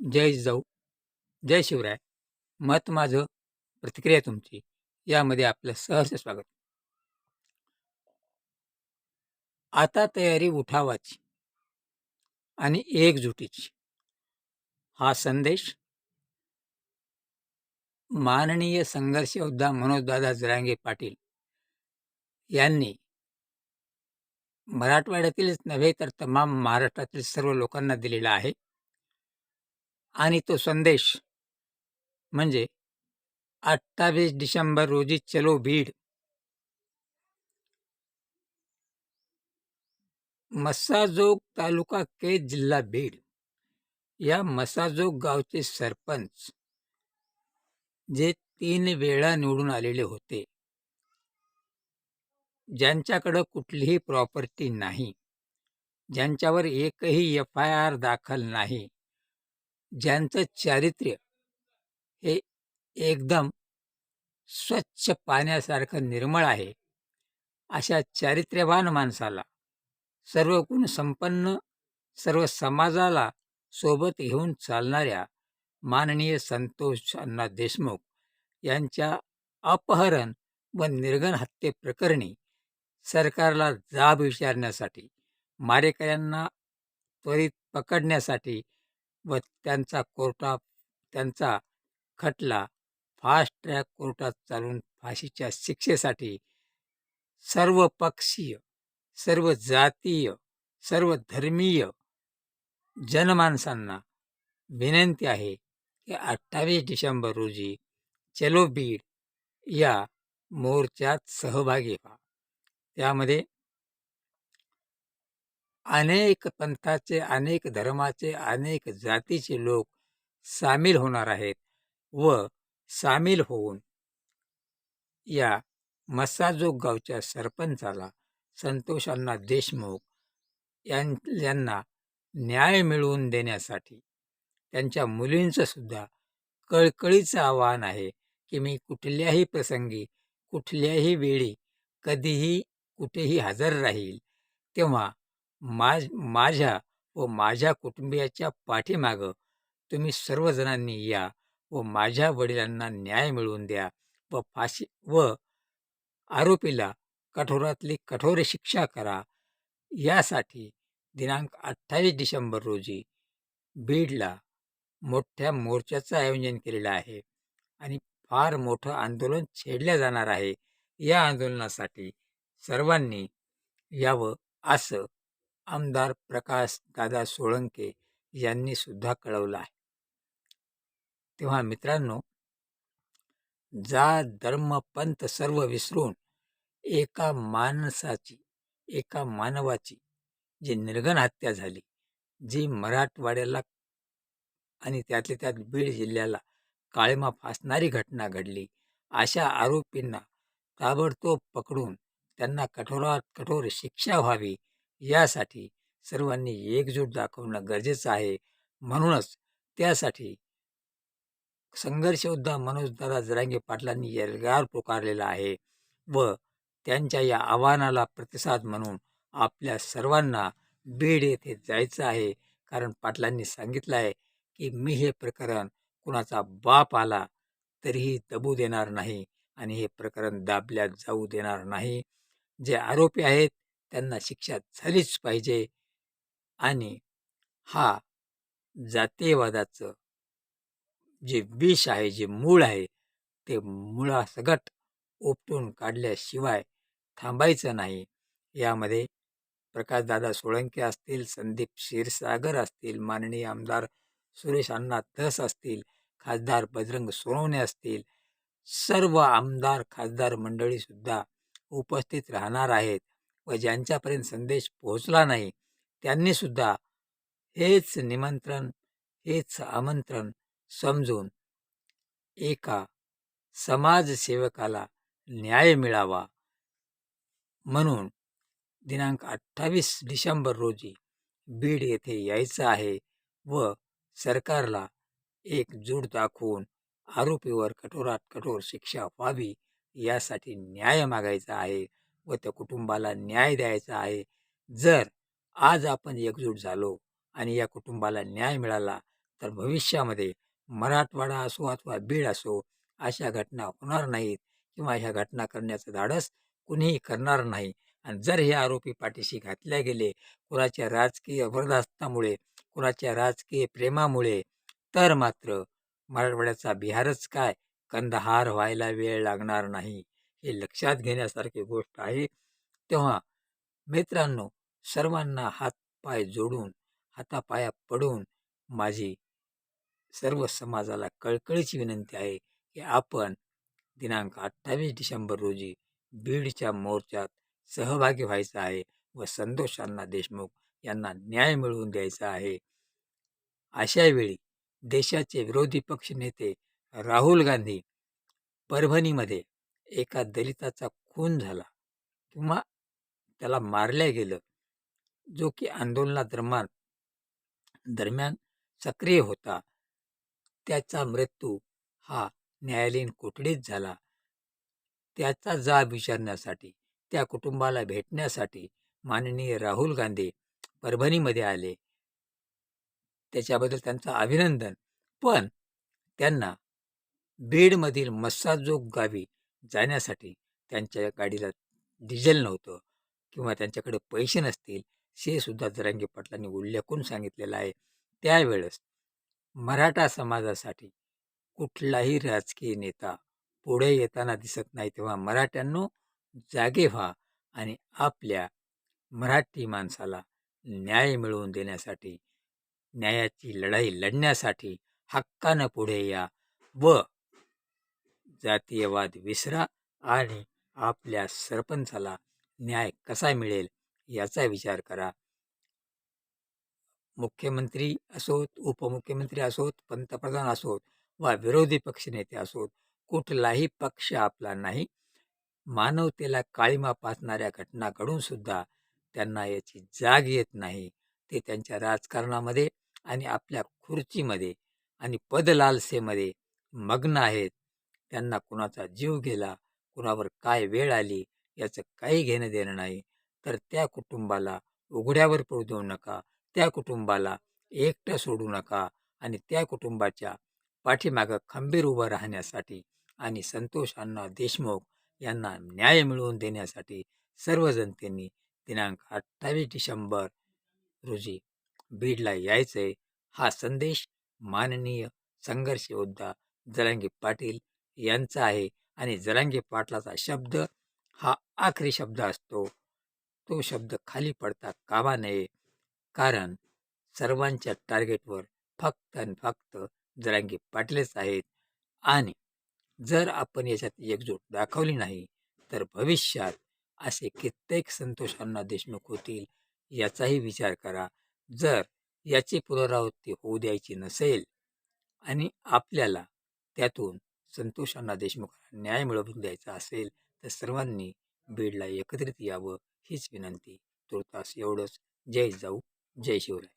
जय जिजाऊ जय शिवराय. मत माझं प्रतिक्रिया तुमची. यामध्ये आपलं सहर्ष स्वागत. आता तयारी उठावाची आणि एकजुटीची. हा संदेश माननीय संघर्ष योद्धा मनोजदादा जरांगे पाटील यांनी मराठवाड्यातीलच नव्हे तर तमाम महाराष्ट्रातील सर्व लोकांना दिलेला आहे. आणि तो संदेश म्हणजे अठ्ठावीस डिसेंबर रोजी चलो भीड. मसाजोग तालुका के जिल्हा बीड या मसाजोग गावचे सरपंच जे तीन वेळा निवडून आलेले होते. ज्यांच्याकडं कुठलीही प्रॉपर्टी नाही. ज्यांच्यावर एकही एफ आय आर दाखल नाही. ज्यांचं चारित्र्य हे एकदम स्वच्छ पाण्यासारखं निर्मळ आहे अशा चारित्र्यवान माणसाला सर्व गुण संपन्न सर्व समाजाला सोबत घेऊन चालणाऱ्या माननीय संतोष अण्णा देशमुख यांच्या अपहरण व निर्गण हत्येप्रकरणी सरकारला जाब विचारण्यासाठी मारेकऱ्यांना त्वरित पकडण्यासाठी व त्यांचा कोर्टा त्यांचा खटला फास्ट ट्रॅक कोर्टात चालून फाशीच्या शिक्षेसाठी सर्व पक्षीय सर्व जातीय सर्व धर्मीय जनमानसांना विनंती आहे की अठ्ठावीस डिसेंबर रोजी चलो बीड या मोर्चात सहभागी व्हा. त्यामध्ये अनेक पंथाचे अनेक धर्माचे अनेक जातीचे लोक सामील होणार आहेत व सामील होऊन या मस्साजोग गावच्या सरपंचाला संतोषांना देशमुख यां यांना न्याय मिळवून देण्यासाठी त्यांच्या मुलींचं सुद्धा कळकळीचं आव्हान आहे की मी कुठल्याही प्रसंगी कुठल्याही वेळी कधीही कुठेही हजर राहील तेव्हा माज माझ्या व माझ्या कुटुंबियाच्या पाठीमागं तुम्ही सर्वजणांनी या व माझ्या वडिलांना न्याय मिळवून द्या व फाशी व आरोपीला कठोरातली कठोर शिक्षा करा. यासाठी दिनांक अठ्ठावीस डिसेंबर रोजी बीडला मोठ्या मोर्चाचं आयोजन केलेलं आहे आणि फार मोठं आंदोलन छेडलं जाणार आहे. या आंदोलनासाठी सर्वांनी यावं असं आमदार प्रकाश दादा सोळंके यांनी सुद्धा कळवलं आहे. तेव्हा मित्रांनो जात धर्म पंथ सर्व विसरून एका माणसाची एका मानवाची जी निर्गण हत्या झाली जी मराठवाड्याला आणि त्यातल्या त्यात बीड जिल्ह्याला काळीमा फासणारी घटना घडली अशा आरोपींना ताबडतोब पकडून त्यांना कठोरात कठोर शिक्षा व्हावी यासाठी सर्वांनी एकजूट दाखवणं गरजेचं आहे. म्हणूनच त्यासाठी संघर्षयोद्धा मनोजदादा जरांगे पाटलांनी एल्गार पुकारलेला आहे व त्यांच्या या आव्हानाला प्रतिसाद म्हणून आपल्या सर्वांना बीड येथे जायचं आहे. कारण पाटलांनी सांगितलं आहे की मी हे प्रकरण कुणाचा बाप आला तरीही दबू देणार नाही आणि हे प्रकरण दाबल्यात जाऊ देणार नाही. जे आरोपी आहेत त्यांना शिक्षा झालीच पाहिजे. आणि हा जातीयवादाचं जे विष आहे जे मूळ आहे ते मुळासगट उपटून काढल्याशिवाय थांबायचं नाही. यामध्ये प्रकाशदादा सोळंके असतील संदीप क्षीरसागर असतील माननीय आमदार सुरेश अण्णा धस असतील खासदार बजरंग सोनवणे असतील सर्व आमदार खासदार मंडळीसुद्धा उपस्थित राहणार आहेत. व ज्यांच्यापर्यंत संदेश पोहोचला नाही त्यांनीसुद्धा हेच निमंत्रण हेच आमंत्रण समजून एका समाजसेवकाला न्याय मिळावा म्हणून दिनांक अठ्ठावीस डिसेंबर रोजी बीड येथे यायचं आहे व सरकारला एकजूट दाखवून आरोपीवर कठोरात कठोर शिक्षा व्हावी यासाठी न्याय मागायचा आहे. व त्या कुटुंबाला न्याय द्यायचा आहे. जर आज आपण एकजूट झालो आणि या कुटुंबाला न्याय मिळाला तर भविष्यामध्ये मराठवाडा असो अथवा बीड असो अशा घटना होणार नाहीत किंवा ह्या घटना करण्याचं धाडस कुणीही करणार नाही. आणि जर हे आरोपी पाठीशी घातल्या गेले कुणाच्या राजकीय वरदास्तामुळे कुणाच्या राजकीय प्रेमामुळे तर मात्र मराठवाड्याचा बिहारच काय? कंदहार व्हायला वेळ लागणार नाही. हे लक्षात घेण्यासारखी गोष्ट आहे. तेव्हा मित्रांनो सर्वांना हातपाय जोडून हातापाया पडून माझी सर्व समाजाला कळकळीची विनंती आहे की आपण दिनांक अठ्ठावीस डिसेंबर रोजी बीडच्या मोर्चात सहभागी व्हायचं आहे व संतोष अण्णा देशमुख यांना न्याय मिळवून द्यायचा आहे. अशा वेळी देशाचे विरोधी पक्ष नेते राहुल गांधी परभणीमध्ये एका दलिताचा खून झाला किंवा त्याला मारल्या गेलं जो की आंदोलनादरम्यान दरम्यान सक्रिय होता. त्याचा मृत्यू हा न्यायालयीन कोठडीत झाला. त्याचा जाब विचारण्यासाठी त्या कुटुंबाला भेटण्यासाठी माननीय राहुल गांधी परभणीमध्ये आले. त्याच्याबद्दल त्यांचं अभिनंदन. पण त्यांना बीडमधील मस्साजोग गावी जाण्यासाठी त्यांच्या गाडीला डिझेल नव्हतं किंवा त्यांच्याकडे पैसे नसतील हे सुद्धा जरांगी पाटलांनी उल्लेखून सांगितलेलं आहे. त्यावेळेस मराठा समाजासाठी कुठलाही राजकीय नेता पुढे येताना दिसत नाही तेव्हा मराठ्यांनो जागे व्हा आणि आपल्या मराठी माणसाला न्याय मिळवून देण्यासाठी न्यायाची लढाई लढण्यासाठी हक्कानं पुढे या व जातीयवाद विसरा आणि आपल्या सरपंचाला न्याय कसा मिळेल याचा विचार करा. मुख्यमंत्री असोत उपमुख्यमंत्री असोत पंतप्रधान असोत वा विरोधी पक्षनेते असोत कुठलाही पक्ष आपला नाही. मानवतेला काळीमा पाचणाऱ्या घटना घडून सुद्धा त्यांना याची जाग येत नाही. ते त्यांच्या राजकारणामध्ये आणि आपल्या खुर्चीमध्ये आणि पदलालसेमध्ये मग्न आहेत. त्यांना कुणाचा जीव गेला कुणावर काय वेळ आली याचं काही घेणं देणं नाही. तर त्या कुटुंबाला उघड्यावर पडू देऊ नका. त्या कुटुंबाला एकटं सोडू नका आणि त्या कुटुंबाच्या पाठीमागं खंबीर उभं राहण्यासाठी आणि संतोष अण्णा देशमुख यांना न्याय मिळवून देण्यासाठी सर्व जनतेने दिनांक अठ्ठावीस डिसेंबर रोजी बीडला यायचं आहे हा संदेश माननीय संघर्ष योद्धा जरांगे पाटील यांचा आहे. आणि जरांगे पाटलाचा शब्द हा आखरी शब्द असतो. तो शब्द खाली पडता कामा नये. कारण सर्वांच्या टार्गेटवर फक्त आणि फक्त जरांगे पाटलेच आहेत. आणि जर आपण याच्यात एकजूट दाखवली नाही तर भविष्यात असे कित्येक संतोषांना देशमुख होतील याचाही विचार करा. जर याची पुनरावृत्ती होऊ द्यायची नसेल आणि आपल्याला त्यातून संतोष अण्णा देशमुखांना न्याय मिळवून द्यायचा असेल तर सर्वांनी बीडला एकत्रित यावं हीच विनंती. तुर्तास एवढंच. जय जाऊ जय शिवराय.